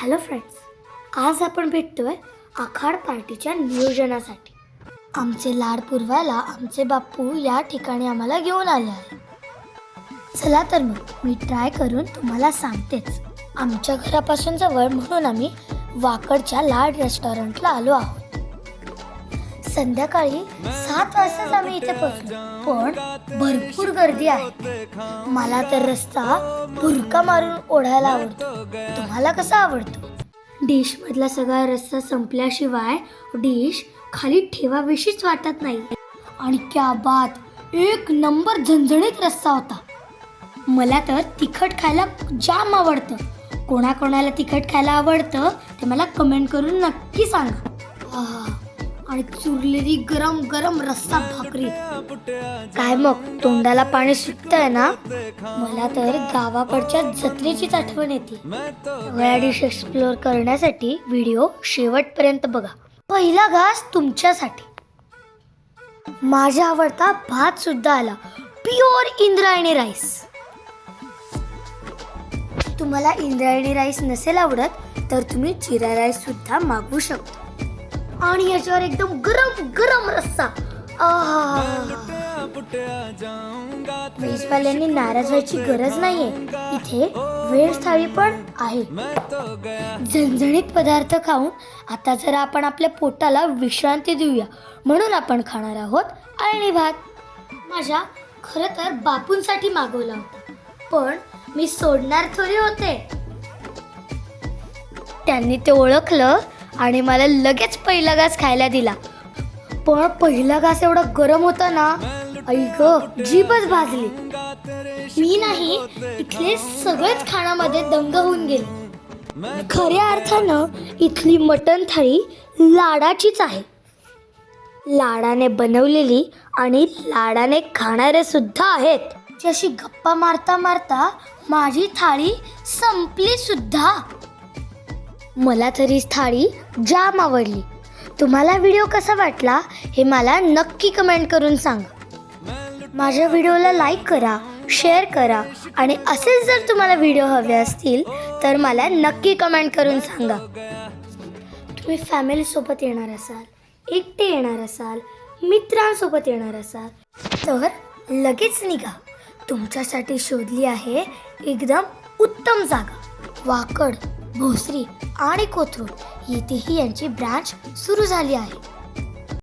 Hello friends आज आपण भेटतोय आखाड पार्टीच्या नियोजनासाठी. आमचे लाड पुरवायला आमचे बापू या ठिकाणी आम्हाला घेऊन आले आहे चला तर मग मी ट्राय करून तुम्हाला सांगतेच. आमच्या घरापासून जवळ म्हणून आम्ही वाकडच्या लाड रेस्टॉरंटला आलो आहोत. संध्याकाळी सात वाजताच आम्ही इथे पोहोचलो. पण भरपूर गर्दी आहे. मला तर रस्ता भुरका मारून ओढायला आवडतो. तुम्हाला कसा आवडतो? डिश मधला सगळा रस्सा संपल्याशिवाय डिश खाली ठेवाविषयीच वाटत नाही. आणि क्या बात एक नंबर झणझणीत रस्सा होता. मला तर तिखट खायला जाम आवडतं. कोणाकोणाला तिखट खायला आवडतं ते मला कमेंट करून नक्की सांगा. आणि चुरलेली गरम गरम रस्सा भाकरी. काय मग? तोंडाला पाणी सुटतंय ना? मला तर गावाकडच्या जत्रेचीच आठवण येते. सगळ्या डिश एक्सप्लोअर करण्यासाठी व्हिडिओ शेवटपर्यंत बघा. पहिला घास तुमच्यासाठी. माझा आवडता भात सुद्धा आला. प्युअर इंद्रायणी राईस तुम्हाला इंद्रायणी राईस नसेल आवडत तर तुम्ही जिरा राईस सुद्धा मागवू शकता. आणि याच्यावर एकदम गरम गरम रस्सा. आहा. व्हेजवाल्यांनी नाराज व्हायची गरज नाहीये. इथे व्हेज थाळी पण आहे. झणझणीत पदार्थ खाऊन आता जरा आपण आपल्या पोटाला विश्रांती देऊया. म्हणून आपण खाणार आहोत आणि भात. माझ्या खरं तर बापूंसाठी मागवला होता. पण मी सोडणार थोडी होते. त्यांनी ते ओळखलं आणि मला लगेच पहिला घास खायला दिला. पण पहिला घास एवढा गरम होता ना आई ग जीभच भाजली. मी नाही इथले सगळेच खाण्यामध्ये दंग होऊन गेले. खऱ्या अर्थानं इथली मटण थाळी लाडाचीच आहे. लाडाने बनवलेली आणि लाडाने खाणारे सुद्धा आहेत. जशी गप्पा मारता मारता माझी थाळी संपली सुद्धा. मला तरी थाळी जाम आवडली. तुम्हाला व्हिडिओ कसा वाटला हे मला नक्की कमेंट करून सांगा. माझ्या व्हिडिओला लाईक करा शेअर करा आणि असेच जर तुम्हाला व्हिडिओ हवे असतील तर मला नक्की कमेंट करून सांगा. तुम्ही फॅमिलीसोबत येणार असाल एकटे येणार असाल मित्रांसोबत येणार असाल तर लगेच निघा. तुमच्यासाठी शोधली आहे एकदम उत्तम जागा वाकड. भोसरी आणि कोथरूड येथेही यांची ब्रांच सुरू झाली आहे.